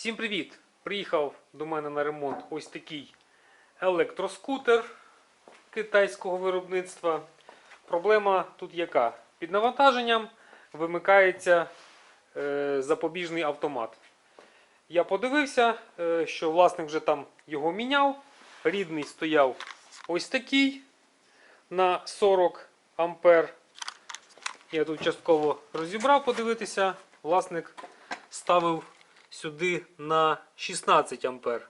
Всім привіт! Приїхав до мене на ремонт ось такий електроскутер китайського виробництва. Проблема тут яка? Під навантаженням вимикається е, запобіжний автомат. Я подивився, е, що власник вже там його міняв. Рідний стояв ось такий на 40 ампер. Я тут частково розібрав подивитися. Власник ставив сюди на 16 ампер.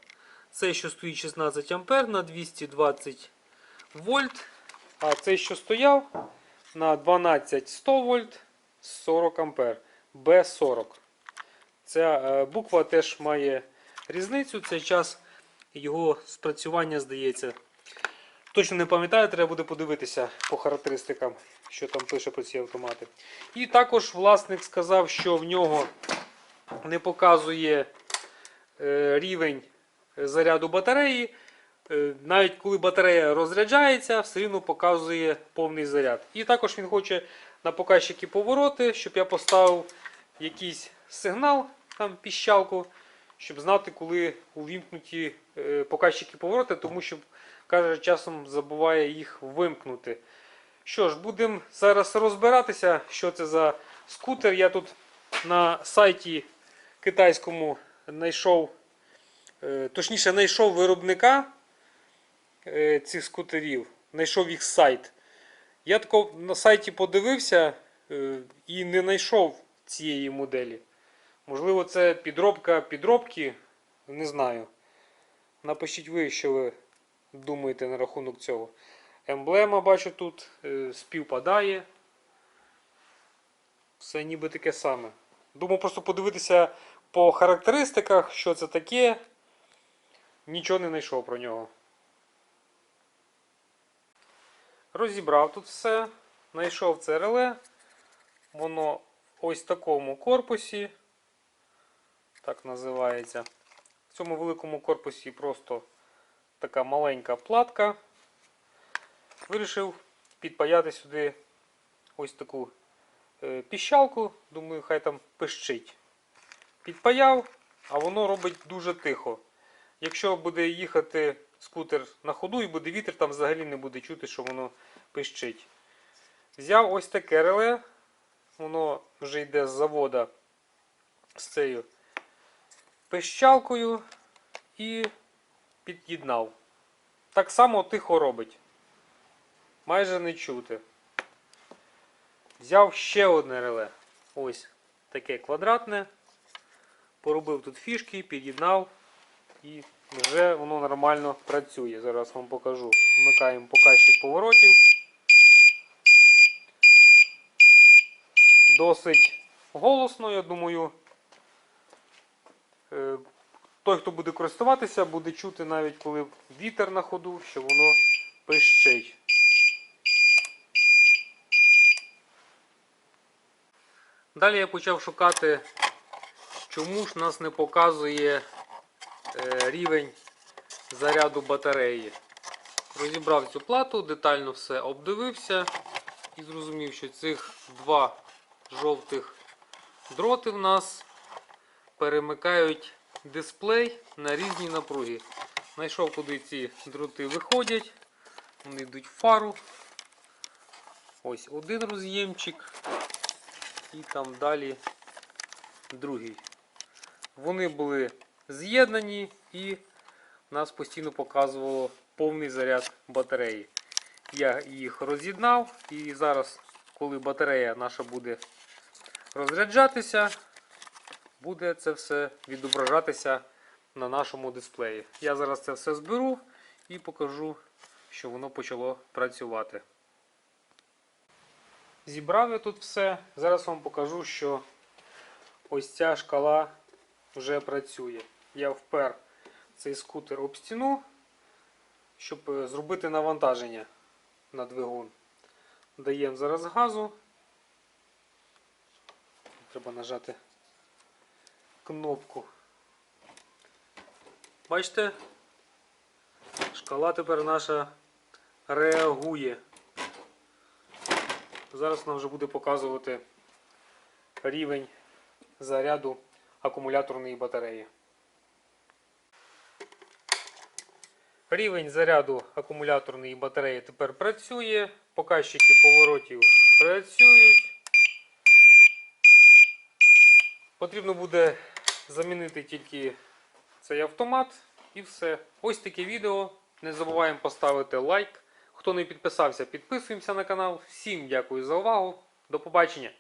Цей, що стоїть 16 ампер на 220 вольт. А цей, що стояв на 12 100 вольт 40 ампер. B40. Ця е, буква теж має різницю. Це час його спрацювання здається. Точно не пам'ятаю, треба буде подивитися по характеристикам, що там пише про ці автомати. І також власник сказав, що в нього не показує е, рівень заряду батареї. Е, Навіть коли батарея розряджається, все рівно показує повний заряд. І також він хоче на показчики повороти, щоб я поставив якийсь сигнал, там піщалку, щоб знати, коли увімкнуті е, показчики повороти, тому що каже, часом забуває їх вимкнути. Що ж, будемо зараз розбиратися, що це за скутер. Я тут на сайті китайському знайшов, е, точніше, знайшов виробника е, цих скутерів, знайшов їх сайт. Я тако на сайті подивився е, і не знайшов цієї моделі. Можливо, це підробка підробки, не знаю. Напишіть ви, що ви думаєте на рахунок цього. Емблема, бачу, тут співпадає. Все ніби таке саме. Думав просто подивитися по характеристиках, що це таке. Нічого не знайшов про нього. Розібрав тут все. Знайшов це реле. Воно в ось такому корпусі. Так називається. В цьому великому корпусі просто така маленька платка. Вирішив підпаяти сюди ось таку піщалку. Думаю, хай там пищить. Підпаяв, а воно робить дуже тихо. Якщо буде їхати скутер на ходу і буде вітер, там взагалі не буде чути, що воно пищить. Взяв ось таке реле. Воно вже йде з завода з цією пищалкою і під'єднав. Так само тихо робить. Майже не чути. Взяв ще одне реле. Ось таке квадратне. Поробив тут фішки, під'єднав і вже воно нормально працює. Зараз вам покажу. Вмикаємо показчик поворотів. Досить голосно, я думаю. Е, Той, хто буде користуватися, буде чути навіть коли вітер на ходу, що воно пищить. Далі я почав шукати, чому ж нас не показує е, рівень заряду батареї. Розібрав цю плату, детально все обдивився і зрозумів, що цих два жовтих дроти в нас перемикають дисплей на різні напруги. Знайшов, куди ці дроти виходять. Вони йдуть в фару. Ось один роз'ємчик. І там далі другий. Вони були з'єднані і нас постійно показувало повний заряд батареї. Я їх роз'єднав і зараз, коли батарея наша буде розряджатися, буде це все відображатися на нашому дисплеї. Я зараз це все зберу і покажу, що воно почало працювати. Зібрав я тут все. Зараз вам покажу, що ось ця шкала вже працює. Я впер цей скутер об стіну, щоб е, зробити навантаження на двигун. Даємо зараз газу. Треба нажати кнопку. Бачите? Шкала тепер наша реагує. Тобто зараз нам вже буде показувати рівень заряду акумуляторної батареї. Рівень заряду акумуляторної батареї тепер працює, показчики поворотів працюють. Потрібно буде замінити тільки цей автомат і все. Ось таке відео. Не забуваємо поставити лайк. Хто не підписався, підписуємося на канал. Всім дякую за увагу. До побачення!